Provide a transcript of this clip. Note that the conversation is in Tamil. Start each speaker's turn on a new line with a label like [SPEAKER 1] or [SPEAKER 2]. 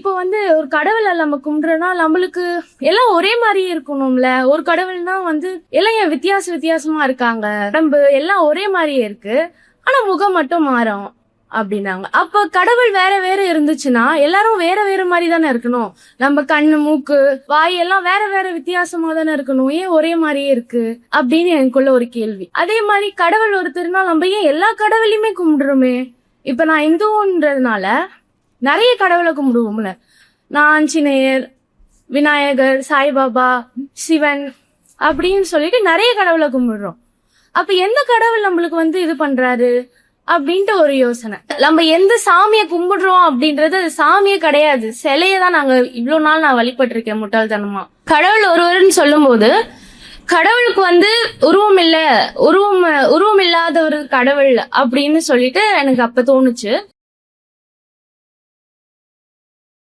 [SPEAKER 1] இப்போ வந்து ஒரு கடவுளை நம்ம கும்பிடுறோம்னா நம்மளுக்கு எல்லாம் ஒரே மாதிரி இருக்கணும்ல. ஒரு கடவுள்னா வந்து எல்லாம் ஏன் வித்தியாச வித்தியாசமா இருக்காங்க? உடம்பு எல்லாம் ஒரே மாதிரியே இருக்கு. ஆனா முகம் மட்டும் மாறும் அப்படின்னாங்க. அப்ப கடவுள் வேற வேற இருந்துச்சுன்னா எல்லாரும் வேற வேற மாதிரி தானே இருக்கணும். நம்ம கண்ணு மூக்கு வாய் எல்லாம் வேற வேற வித்தியாசமா தானே இருக்கணும். ஏன் ஒரே மாதிரியே இருக்கு? அப்படின்னு எனக்குள்ள ஒரு கேள்வி. அதே மாதிரி கடவுள் ஒருத்தர்னா நம்ம ஏன் எல்லா கடவுளையுமே கும்பிடுறோமே? இப்ப நான் இந்துன்றதுனால நிறைய கடவுளை கும்பிடுவோம்ல. நான் ஆஞ்சநேயர் விநாயகர் சாய்பாபா சிவன் அப்படின்னு சொல்லிட்டு நிறைய கடவுளை கும்பிடுறோம். அப்ப எந்த கடவுள் நம்மளுக்கு வந்து இது பண்றாரு அப்படின்ட்டு ஒரு யோசனை. நம்ம எந்த சாமியை கும்பிடுறோம் அப்படின்றது அது சாமியே கிடையாது. சிலையை தான் நாங்க இவ்வளவு நாள் நான் வழிபட்டிருக்கேன் முட்டாள்தனமா. கடவுள் ஒருவர்னு சொல்லும்போது கடவுளுக்கு வந்து உருவம் இல்ல உருவம் உருவம் இல்லாத ஒரு கடவுள் அப்படின்னு சொல்லிட்டு எனக்கு அப்ப தோணுச்சு.